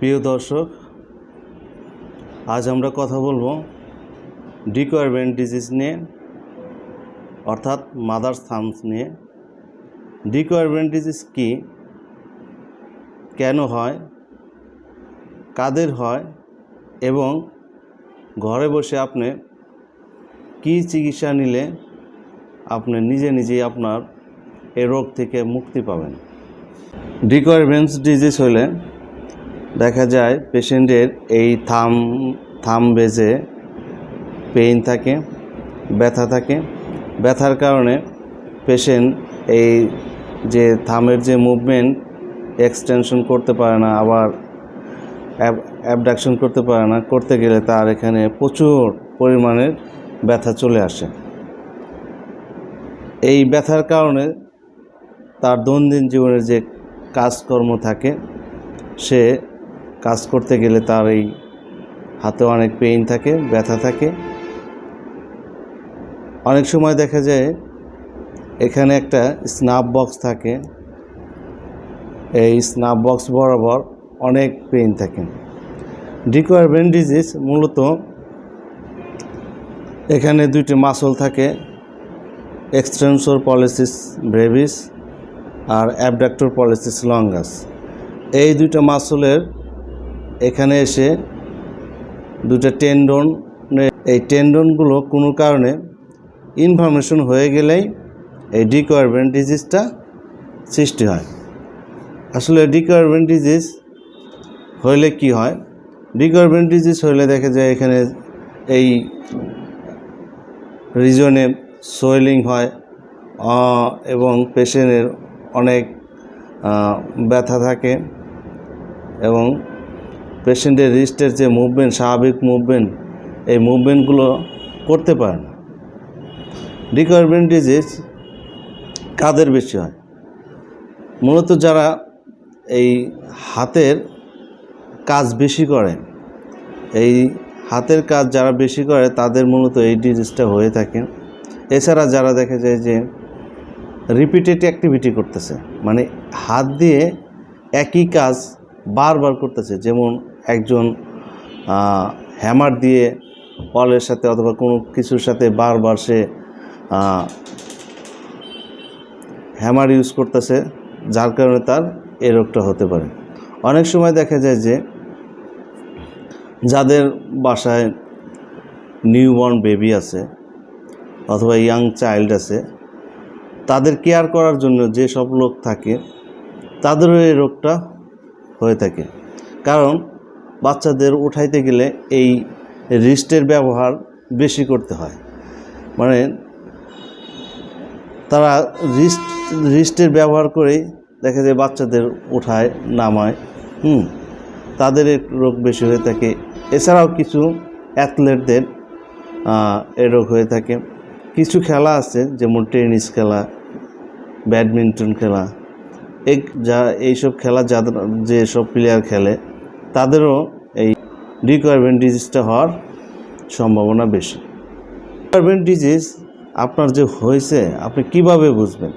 প্রিয় দর্শক, আজ আমরা কথা বলব ডিকোয়ারমেন্ট ডিজিজ নিয়ে, অর্থাৎ মাদার থামস নিয়ে। ডিকোয়ারমেন্ট ডিজিজ কি? কেন হয়? কাদের হয়? এবং ঘরে বসে আপনি কি চিকিৎসা নিলে আপনি নিজে নিজেই আপনার এ রোগ থেকে মুক্তি পাবেন? ডিকোয়ারমেন্টস ডিজিজ হলে দেখা যায় পেশেন্টের এই থাম থাম বেজে পেইন থাকে, ব্যথা থাকে। ব্যথার কারণে পেশেন্ট এই যে থামের যে মুভমেন্ট এক্সটেনশন করতে পারে না, আবার অ্যাবডাকশন করতে পারে না, করতে গেলে তার এখানে প্রচুর পরিমাণের ব্যথা চলে আসে। এই ব্যথার কারণে তার দৈনন্দিন জীবনের যে কাজকর্ম থাকে, সে কাজ করতে গেলে তার এই হাতে অনেক পেইন থাকে, ব্যথা থাকে। অনেক সময় দেখা যায় এখানে একটা স্নাপ বক্স থাকে। এই স্নাপ বক্স বরাবর অনেক পেইন থাকে। ডিকোয়ারমেন্ট ডিজিজ মূলত এখানে দুইটি মাসল থাকে এক্সটেনসর পলিসিস ব্রেভিস আর অ্যাবডাক্টর পলিসিস লঙ্গাস এই দুইটা মাসলের এখানে এসে দুটো টেন্ডন এই টেন্ডনগুলো কোনো কারণে ইনফরমেশন হয়ে গেলেই এই ডিকোয়ারমেন্ট ডিজিজটা সৃষ্টি হয়। আসলে ডিকোয়ারমেন্ট ডিজিজ হইলে কি হয়? ডিকোয়ারমেন্ট ডিজিজ হইলে দেখা যায় এখানে এই রিজনে সোয়েলিং হয় এবং পেশেন্টের অনেক ব্যথা থাকে এবং পেশেন্টের রিস্টের যে মুভমেন্ট, স্বাভাবিক মুভমেন্ট, এই মুভমেন্টগুলো করতে পারে না। ডিকোয়ারমেন্ট ডিজিজ কাদের বেশি হয়? মূলত যারা এই হাতের কাজ বেশি করে, এই হাতের কাজ যারা বেশি করে, তাদের মূলত এই ডিজিজটা হয়ে থাকে। এছাড়া যারা দেখা যায় যে রিপিটেড অ্যাক্টিভিটি করতেছে মানে হাত দিয়ে একই কাজ বারবার করতেছে, যেমন একজন হ্যামার দিয়ে বলের সাথে অথবা কোনো কিছুর সাথে বারবার সে হ্যামার ইউজ করতেছে, যার কারণে তার এই রোগটা হতে পারে। অনেক সময় দেখা যায় যে, যাদের বাসায় নিউবর্ন বেবি আছে অথবা ইয়াং চাইল্ড আছে, তাদের কেয়ার করার জন্য যে সব লোক থাকে, তাদেরও এই রোগটা হয়ে থাকে। কারণ বাচ্চাদের উঠাইতে গেলে এই রিস্টের ব্যবহার বেশি করতে হয়। মানে তারা রিস্ট, রিস্টের ব্যবহার করেই দেখা যায় বাচ্চাদের উঠায়, নামায়, হুম, তাদের রোগ বেশি হয়ে থাকে। এছাড়াও কিছু অ্যাথলেটদের এ রোগ হয়ে থাকে। কিছু খেলা আছে, যেমন টেনিস খেলা, ব্যাডমিন্টন খেলা। এই যা, এইসব খেলা যাদের যেসব প্লেয়ার খেলে তাদেরও এই রিকোয়ারমেন্ট ডিজিজটা হওয়ার সম্ভাবনা বেশি। রিকোয়ারমেন্ট ডিজিজ আপনার যে হয়েছে, আপনি কীভাবে বুঝবেন?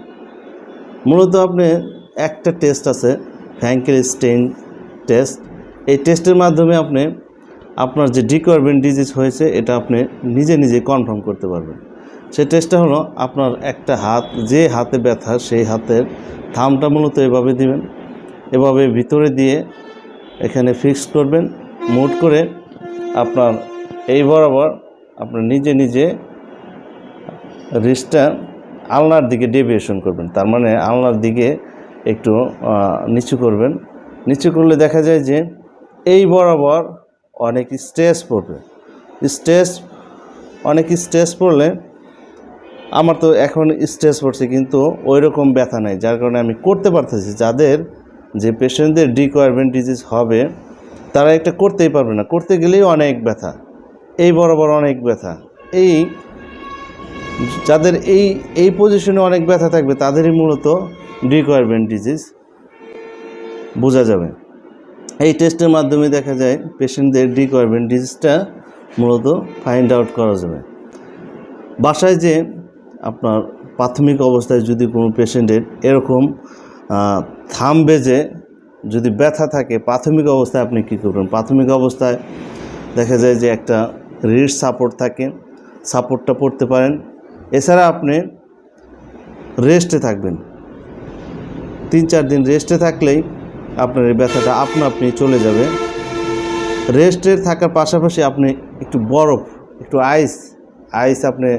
মূলত আপনি একটা টেস্ট আছে ফ্যাঙ্কেল স্টেইন টেস্ট এই টেস্টের মাধ্যমে আপনি আপনার যে ডিকোয়ারমেন্ট ডিজিজ হয়েছে, এটা আপনি নিজে নিজে কনফার্ম করতে পারবেন। সেই টেস্টটা হলো আপনার একটা হাত, যে হাতে ব্যথা, সেই হাতের থামটা মূলত এভাবে দিবেন। এভাবে ভিতরে দিয়ে এখানে ফিক্স করবেন। মুট করে আপনার এই বরাবর আপনার নিজে নিজে রিস্টটা আলনার দিকে ডেভিয়েশন করবেন। তার মানে আলনার দিকে একটু নিচু করবেন। নিচু করলে দেখা যায় যে এই বরাবর অনেক স্ট্রেস পড়বে। স্ট্রেস অনেক স্ট্রেস পড়লে আমার তো এখন স্ট্রেস পড়ছে, কিন্তু ওই রকম ব্যথা নাই। যার কারণে আমি করতে পারতেছি। যাদের যে পেশেন্টদের ডিকোয়ারমেন্ট ডিজিজ হবে, তারা এটা করতেই পারবে না। করতে গেলেই অনেক ব্যথা। এই বরাবর অনেক ব্যথা। এই যাদের এই এই পজিশনে অনেক ব্যথা থাকবে, তাদেরই মূলত ডিকোয়ারমেন্ট ডিজিজ বোঝা যাবে। এই টেস্টের মাধ্যমে দেখা যায় পেশেন্টদের ডিকোয়ারমেন্ট ডিজিজটা মূলত ফাইন্ড আউট করা যাবে। বাসায় যে আপনার প্রাথমিক অবস্থায় যদি কোনো পেশেন্টের এরকম থাম বেজে যদি ব্যথা থাকে, প্রাথমিক অবস্থায় আপনি কী করবেন? প্রাথমিক অবস্থায় দেখা যায় যে একটা রিস্ট সাপোর্ট থাকে, সাপোর্টটা পড়তে পারেন। এছাড়া আপনি রেস্টে থাকবেন। তিন চার দিন রেস্টে থাকলেই আপনার এই ব্যথাটা আপনা আপনি চলে যাবে। রেস্টের থাকার পাশাপাশি আপনি একটু বরফ, একটু আইস আইস আপনি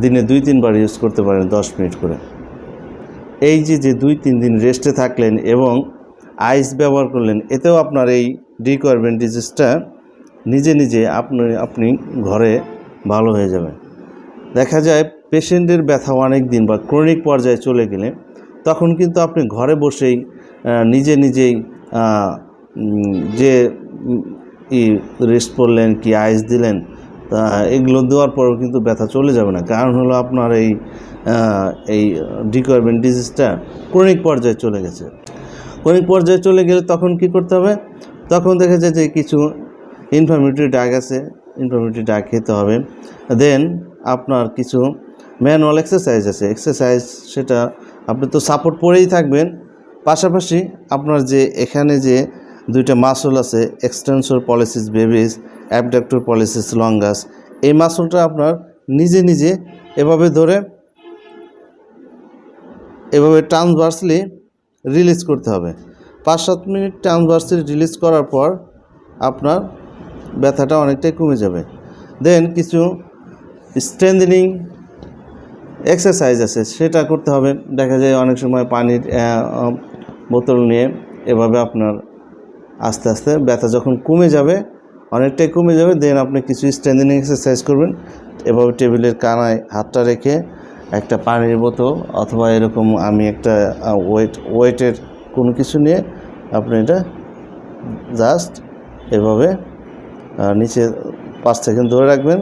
দিনে দুই তিনবার ইউজ করতে পারেন দশ মিনিট করে। এই যে যে দুই, তিন দিন রেস্টে থাকলেন এবং আইস ব্যবহার করলেন, এতেও আপনার এই ডিকোয়ারমেন্ট ডিজিজটা নিজে নিজে আপনি আপনি ঘরে ভালো হয়ে যাবে। দেখা যায় পেশেন্টের ব্যথা অনেক দিন বা ক্রনিক পর্যায়ে চলে গেলে তখন কিন্তু আপনি ঘরে বসেই নিজে, নিজেই যে রেস্ট করলেন কি আইস দিলেন তা এগুলো দেওয়ার পরেও কিন্তু ব্যথা চলে যাবে না। কারণ হলো আপনার এই এই ডিকোয়ারমেন্ট ডিজিজটা ক্রনিক পর্যায়ে চলে গেছে। ক্রনিক পর্যায়ে চলে গেলে তখন কি করতে হবে? তখন দেখা যায় যে কিছু ইনফরমেটরি ডাক আছে ইনফরমেটরি ডাক খেতে হবে। দেন আপনার কিছু ম্যানুয়াল এক্সারসাইজ আছে। এক্সারসাইজ সেটা আপনি তো সাপোর্ট পরেই থাকবেন। পাশাপাশি আপনার যে এখানে যে দুইটা মাসল আছে extensor pollicis brevis abductor pollicis longus. এই মাসলটা আপনার নিজে নিজে এভাবে ধরে এভাবে ট্রান্সভার্সলি রিলিজ করতে হবে। পাঁচ সাত মিনিট ট্রান্সভার্সলি রিলিজ করার পর আপনার ব্যথাটা অনেকটাই কমে যাবে। দেন কিছু স্ট্রেন্থেনিং এক্সারসাইজ আছে, সেটা করতে হবে। দেখা যায় অনেক সময় পানির বোতল নিয়ে এভাবে আপনার আস্তে আস্তে ব্যথা যখন কমে যাবে অনেকটাই কমে যাবে দেন আপনি কিছু স্ট্রেন্থেনিং এক্সারসাইজ করবেন। এভাবে টেবিলের কানায় হাতটা রেখে একটা পানির বোতল অথবা এরকম আমি একটা ওয়েট ওয়েটের কোনো কিছু নিয়ে আপনি এটা জাস্ট এভাবে নিচে পাঁচ সেকেন্ড ধরে রাখবেন,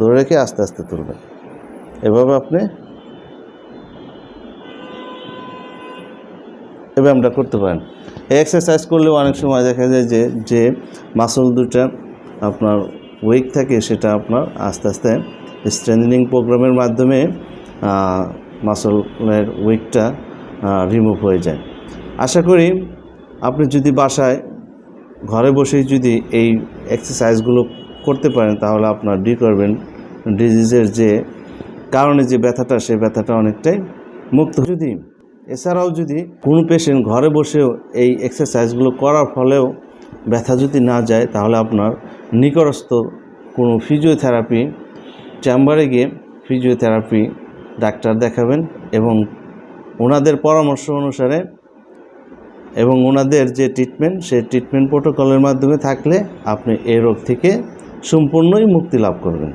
ধরে রেখে আস্তে আস্তে তুলবেন। এভাবে আপনি এভাবে আমরা করতে পারেন। এক্সারসাইজ করলেও অনেক সময় দেখা যায় যে যে মাসল দুটা আপনার উইক থাকে সেটা আপনার আস্তে আস্তে স্ট্রেন্থেনিং প্রোগ্রামের মাধ্যমে মাসলের উইকটা রিমুভ হয়ে যায়। আশা করি আপনি যদি বাসায় ঘরে বসেই যদি এই এক্সারসাইজগুলো করতে পারেন, তাহলে আপনার ডি করবেন ডিজিজের যে কারণে যে ব্যথাটা সেই ব্যথাটা অনেকটাই মুক্ত। যদি এছাড়াও যদি কোনো পেশেন্ট ঘরে বসেও এই এক্সারসাইজগুলো করার ফলেও ব্যথা যদি না যায়, তাহলে আপনার নিকটস্থ কোনো ফিজিওথেরাপি চেম্বারে গিয়ে ফিজিওথেরাপি ডাক্তার দেখাবেন এবং ওনাদের পরামর্শ অনুসারে এবং ওনাদের যে ট্রিটমেন্ট সেই ট্রিটমেন্ট প্রোটোকলের মাধ্যমে থাকলে আপনি এই রোগ থেকে সম্পূর্ণই মুক্তি লাভ করবেন।